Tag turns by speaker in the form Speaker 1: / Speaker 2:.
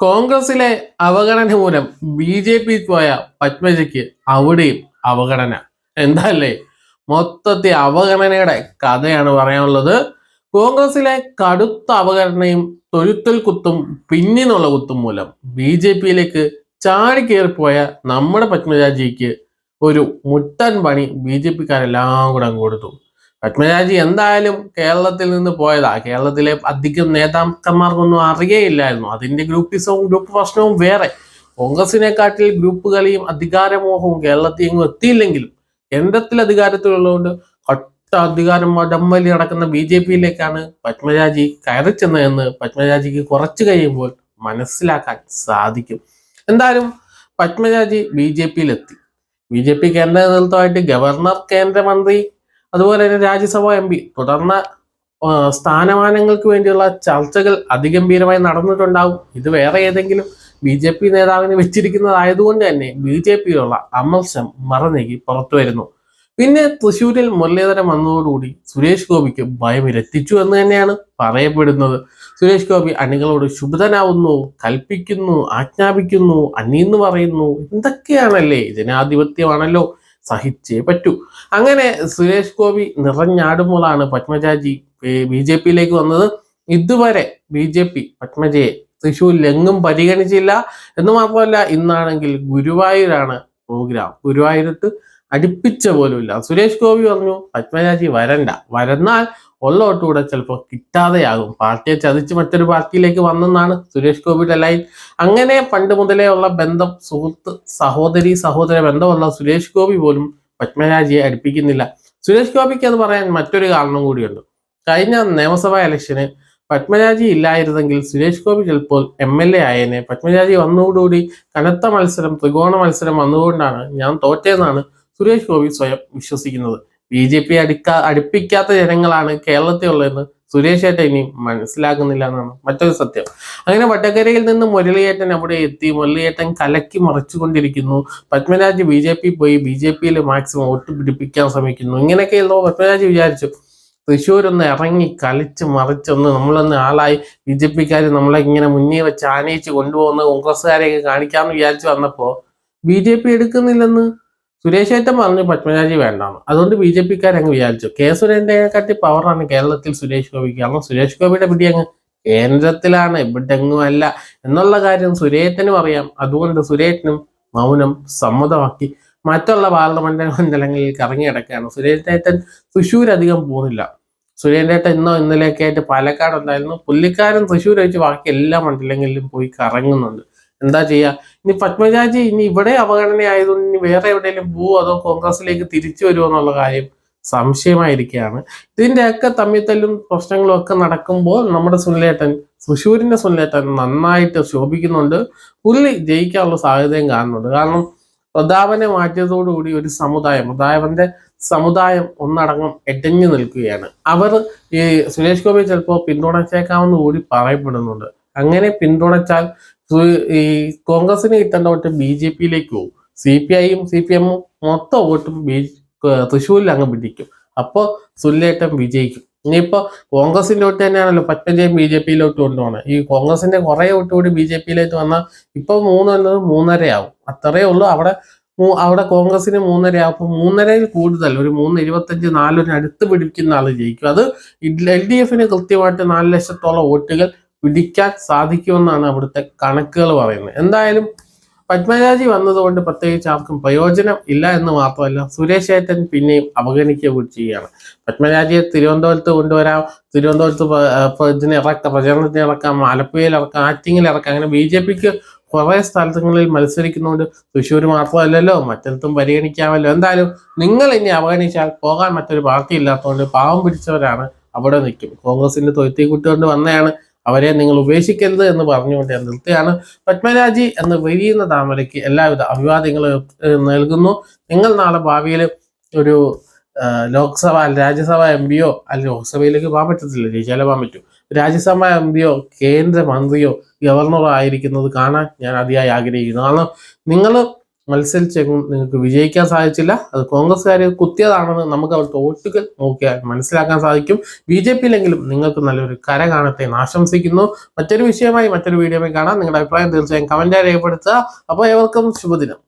Speaker 1: കോൺഗ്രസിലെ അവഗണന മൂലം ബി ജെ പി പോയ പത്മജയ്ക്ക് അവിടെയും അവഗണന. എന്തല്ലേ? മൊത്തത്തെ അവഗണനയുടെ കഥയാണ് പറയാനുള്ളത്. കോൺഗ്രസിലെ കടുത്ത അവഗണനയും തൊഴുത്തൽ കുത്തും പിന്നിന്നുള്ള കുത്തും മൂലം ബി ജെ പിയിലേക്ക് ചാടി കയറിപ്പോയ നമ്മുടെ പത്മജാജിക്ക് ഒരു മുട്ടൻ പണി ബി ജെ പിക്കാരെല്ലാം കൂടെ കൊടുത്തു. പത്മരാജി എന്തായാലും കേരളത്തിൽ നിന്ന് പോയതാ. കേരളത്തിലെ അധികം നേതാക്കന്മാർക്കൊന്നും അറിയേയില്ലായിരുന്നു. അതിന്റെ ഗ്രൂപ്പിസവും ഗ്രൂപ്പ് പ്രശ്നവും വേറെ. കോൺഗ്രസിനെക്കാട്ടിൽ ഗ്രൂപ്പ് കളിയും അധികാരമോഹവും കേരളത്തിൽ എങ്ങും എത്തിയില്ലെങ്കിലും കേന്ദ്രത്തിൽ അധികാരത്തിലുള്ളതുകൊണ്ട് ഒട്ട അധികാരം ഡംബലി നടക്കുന്ന ബി ജെ പിയിലേക്കാണ് പത്മരാജി കയറി ചെന്നതെന്ന് പത്മരാജിക്ക് കുറച്ച് കഴിയുമ്പോൾ മനസ്സിലാക്കാൻ സാധിക്കും. എന്തായാലും പത്മരാജി ബി ജെ പിയിലെത്തി. ബി ജെ പി കേന്ദ്ര നേതൃത്വമായിട്ട് ഗവർണർ കേന്ദ്രമന്ത്രി അതുപോലെ തന്നെ രാജ്യസഭ എം പി തുടർന്ന സ്ഥാനമാനങ്ങൾക്ക് വേണ്ടിയുള്ള ചർച്ചകൾ അതിഗംഭീരമായി നടന്നിട്ടുണ്ടാവും. ഇത് വേറെ ഏതെങ്കിലും ബി ജെ പി നേതാവിന് വെച്ചിരിക്കുന്നതായതുകൊണ്ട് തന്നെ ബി ജെ പിയിലുള്ള അമർശം മറനീക്കി പുറത്തു വരുന്നു. പിന്നെ തൃശ്ശൂരിൽ മുരളീധരൻ വന്നതോടുകൂടി സുരേഷ് ഗോപിക്ക് ഭയം ഇരത്തിച്ചു എന്ന് തന്നെയാണ് പറയപ്പെടുന്നത്. സുരേഷ് ഗോപി അണികളോട് ശുഭിതനാവുന്നു കൽപ്പിക്കുന്നു ആജ്ഞാപിക്കുന്നു അന്നീന്ന് പറയുന്നു. എന്തൊക്കെയാണല്ലേ ജനാധിപത്യമാണല്ലോ സഹിച്ചേ പറ്റൂ. അങ്ങനെ സുരേഷ് ഗോപി നിറഞ്ഞാടുമ്പോഴാണ് പത്മജാജി ബി ജെ പിയിലേക്ക് വന്നത്. ഇതുവരെ ബി ജെ പി പത്മജയെ തൃശ്ശൂരിൽ എങ്ങും പരിഗണിച്ചില്ല. എന്ന് മാത്രമല്ല ഇന്നാണെങ്കിൽ ഗുരുവായൂരാണ് പ്രോഗ്രാം. ഗുരുവായൂരത്ത് അടുപ്പിച്ച പോലുമില്ല. സുരേഷ് ഗോപി പറഞ്ഞു പത്മരാജി വരണ്ട. വരന്നാൽ ഉള്ള വോട്ടുകൂടെ ചിലപ്പോൾ കിട്ടാതെയാകും. പാർട്ടിയെ ചതിച്ച് മറ്റൊരു പാർട്ടിയിലേക്ക് വന്നെന്നാണ് സുരേഷ് ഗോപിയുടെ ലൈൻ. അങ്ങനെ പണ്ട് മുതലേ ഉള്ള ബന്ധം സുഹൃത്ത് സഹോദരി സഹോദര ബന്ധമുള്ള സുരേഷ് ഗോപി പോലും പത്മരാജിയെ അടുപ്പിക്കുന്നില്ല. സുരേഷ് ഗോപിക്ക് അത് പറയാൻ മറ്റൊരു കാരണം കൂടിയുണ്ട്. കഴിഞ്ഞ നിയമസഭാ ഇലക്ഷന് പത്മരാജി ഇല്ലായിരുന്നെങ്കിൽ സുരേഷ് ഗോപി ചിലപ്പോൾ എം എൽ എ ആയേനെ. പത്മരാജി വന്നതോടുകൂടി കനത്ത മത്സരം ത്രികോണ മത്സരം വന്നുകൊണ്ടാണ് ഞാൻ തോറ്റേന്നാണ് സുരേഷ് ഗോപി സ്വയം വിശ്വസിക്കുന്നത്. ബി ജെ പി അടിക്കാ അടുപ്പിക്കാത്ത ജനങ്ങളാണ് കേരളത്തിലുള്ളതെന്ന് സുരേഷ് ഏട്ടൻ ഇനി മനസ്സിലാക്കുന്നില്ല എന്നാണ് മറ്റൊരു സത്യം. അങ്ങനെ വടകരയിൽ നിന്ന് മുരളിയേട്ടൻ അവിടെ എത്തി. മുരളിയേട്ടൻ കലക്കി മറിച്ചുകൊണ്ടിരിക്കുന്നു. പത്മരാജ് ബി ജെ പി പോയി. ബി ജെ പിയിൽ മാക്സിമം വോട്ട് പിടിപ്പിക്കാൻ ശ്രമിക്കുന്നു. ഇങ്ങനെയൊക്കെ എന്തോ പത്മരാജ് വിചാരിച്ചു. തൃശ്ശൂർ ഒന്ന് ഇറങ്ങി കളിച്ച് മറിച്ചൊന്ന് നമ്മളൊന്ന് ആളായി ബി ജെ പിക്കാർ നമ്മളെ ഇങ്ങനെ മുന്നേ വെച്ച് ആനയിച്ച് കൊണ്ടുപോകുന്ന കോൺഗ്രസ്സുകാരെയൊക്കെ കാണിക്കാമെന്ന് വിചാരിച്ചു വന്നപ്പോൾ ബി ജെ പി എടുക്കുന്നില്ലെന്ന് സുരേഷ് ഏറ്റം പറഞ്ഞു പത്മരാജി വേണ്ടാണ് അതുകൊണ്ട് ബി ജെ പിക്കാരങ്ങ് വിചാരിച്ചു. കെ സുരേന്ദ്രനെക്കാട്ടി പവറാണ് കേരളത്തിൽ സുരേഷ് ഗോപിക്ക്. കാരണം സുരേഷ് ഗോപിയുടെ പിടി അങ്ങ് കേന്ദ്രത്തിലാണ് ഇവിടെങ്ങുമല്ല എന്നുള്ള കാര്യം സുരേറ്റനും അറിയാം. അതുകൊണ്ട് സുരേറ്റനും മൗനം സമ്മതമാക്കി മറ്റുള്ള പാർലമെന്റ് മണ്ഡലങ്ങളിൽ കറങ്ങി കിടക്കുകയാണ് സുരേറ്റേട്ടൻ തൃശ്ശൂർ അധികം പോകുന്നില്ല സുരേന്ദ്രേട്ടൻ ഇന്നോ ഇന്നലെയൊക്കെ ആയിട്ട് പാലക്കാട് ഉണ്ടായിരുന്നു പുള്ളിക്കാരൻ തൃശ്ശൂർ വെച്ച് ബാക്കി എല്ലാ മണ്ഡലങ്ങളിലും പോയി കറങ്ങുന്നുണ്ട്. എന്താ ചെയ്യാ? ഇനി പത്മരാജി ഇനി ഇവിടെ അവഗണന ആയതുകൊണ്ട് ഇനി വേറെ എവിടെയെങ്കിലും പോവോ അതോ കോൺഗ്രസിലേക്ക് തിരിച്ചു വരുമോ എന്നുള്ള കാര്യം സംശയമായിരിക്കുകയാണ്. ഇതിന്റെയൊക്കെ തമ്മിത്തല്ലും പ്രശ്നങ്ങളും ഒക്കെ നടക്കുമ്പോൾ നമ്മുടെ സുനിലേട്ടൻ തൃശ്ശൂരിന്റെ സുനിലേട്ടൻ നന്നായിട്ട് ശോഭിക്കുന്നുണ്ട്. പുള്ളി ജയിക്കാനുള്ള സാധ്യതയും കാണുന്നുണ്ട്. കാരണം പ്രതാപനെ മാറ്റിയതോടുകൂടി ഒരു സമുദായം പ്രതാപന്റെ സമുദായം ഒന്നടങ്കം എറ്റഞ്ഞു നിൽക്കുകയാണ്. അവർ ഈ സുരേഷ് ഗോപി ചിലപ്പോൾ പിന്തുണച്ചേക്കാമെന്ന് കൂടി പറയപ്പെടുന്നുണ്ട്. അങ്ങനെ പിന്തുണച്ചാൽ ഈ കോൺഗ്രസിന് കിട്ടേണ്ട വോട്ട് ബി ജെ പിയിലേക്ക് പോകും. സി പി ഐയും സി പി എമ്മും മൊത്തം വോട്ടും ബി തൃശ്ശൂരിൽ അങ്ങ് പിടിക്കും. അപ്പോൾ സുല്ലേറ്റം വിജയിക്കും. ഇനിയിപ്പോ കോൺഗ്രസിന്റെ വോട്ട് തന്നെയാണല്ലോ പറ്റഞ്ചയും ബി ജെ പിയിലോട്ട് കൊണ്ടുപോകണം ഈ കോൺഗ്രസിന്റെ കുറെ വോട്ട് കൂടി ബി ജെ പിയിലേക്ക് വന്നാൽ ഇപ്പൊ മൂന്ന് എന്നത് മൂന്നരയാവും. അത്രയേ ഉള്ളൂ. അവിടെ അവിടെ കോൺഗ്രസിന് മൂന്നരയാവും അപ്പൊ മൂന്നരയിൽ കൂടുതൽ. ഒരു മൂന്ന് ഇരുപത്തഞ്ച് നാലിന് അടുത്ത് പിടിക്കുന്ന ആൾ ജയിക്കും. അത് എൽ ഡി എഫിന് കൃത്യമായിട്ട് നാല് ലക്ഷത്തോളം വോട്ടുകൾ പിടിക്കാൻ സാധിക്കുമെന്നാണ് അവിടുത്തെ കണക്കുകൾ പറയുന്നത്. എന്തായാലും പത്മരാജി വന്നതുകൊണ്ട് പ്രത്യേകിച്ച് ആർക്കും പ്രയോജനം ഇല്ല എന്ന് മാത്രമല്ല സുരേഷ് ഏറ്റൻ പിന്നെയും അവഗണിക്കുക കൂടി ചെയ്യുകയാണ്. പത്മരാജിയെ തിരുവനന്തപുരത്ത് കൊണ്ടുവരാം തിരുവനന്തപുരത്ത് ഇതിന് ഇറക്കാം പ്രചരണത്തിന് ഇറക്കാം ആലപ്പുഴയിൽ ഇറക്കാം ആറ്റിങ്ങിൽ ഇറക്കാം അങ്ങനെ ബി ജെ പിക്ക് കുറേ സ്ഥലങ്ങളിൽ മത്സരിക്കുന്നതുകൊണ്ട് തൃശ്ശൂർ മാത്രമല്ലല്ലോ മറ്റിടത്തും പരിഗണിക്കാമല്ലോ. എന്തായാലും നിങ്ങൾ ഇനി അവഗണിച്ചാൽ പോകാൻ മറ്റൊരു പാർട്ടി ഇല്ലാത്തതുകൊണ്ട് പാവം പിടിച്ചവരാണ് അവിടെ നിൽക്കും. കോൺഗ്രസിന്റെ തൊഴുത്തി കുട്ടികൊണ്ട് വന്നതാണ് അവരെ നിങ്ങൾ ഉപേക്ഷിക്കരുത് എന്ന് പറഞ്ഞുകൊണ്ട് ഞാൻ നിർത്തുകയാണ്. പത്മരാജി എന്ന് വിരിയുന്ന താമരയ്ക്ക് എല്ലാവിധ അഭിവാദ്യങ്ങളും നൽകുന്നു. നിങ്ങൾ നാളെ ഭാവിയിൽ ഒരു ലോക്സഭ രാജ്യസഭ എം പിയോ അല്ല ലോക്സഭയിലേക്ക് പോകാൻ പറ്റത്തില്ല ജയിച്ചാലേ പോകാൻ പറ്റൂ. രാജ്യസഭ എം പിയോ കേന്ദ്ര മന്ത്രിയോ ഗവർണറോ ആയിരിക്കുന്നത് കാണാൻ ഞാൻ അതിയായി ആഗ്രഹിക്കുന്നു കാരണം നിങ്ങൾ മത്സരിച്ചെങ്കിലും നിങ്ങൾക്ക് വിജയിക്കാൻ സാധിച്ചില്ല. അത് കോൺഗ്രസ്സുകാർ കുത്തിയതാണെന്ന് നമുക്ക് അവർ വോട്ടുകൾ നോക്കിയാൽ മനസ്സിലാക്കാൻ സാധിക്കും. ബി ജെ പിയിലെങ്കിലും നിങ്ങൾക്ക് നല്ലൊരു കര എന്ന് ആശംസിക്കുന്നു. മറ്റൊരു വിഷയമായി മറ്റൊരു വീഡിയോയിൽ കാണാം. നിങ്ങളുടെ അഭിപ്രായം തീർച്ചയായും കമന്റായി രേഖപ്പെടുത്തുക. അപ്പോൾ ഏവർക്കും ശുഭദിനം.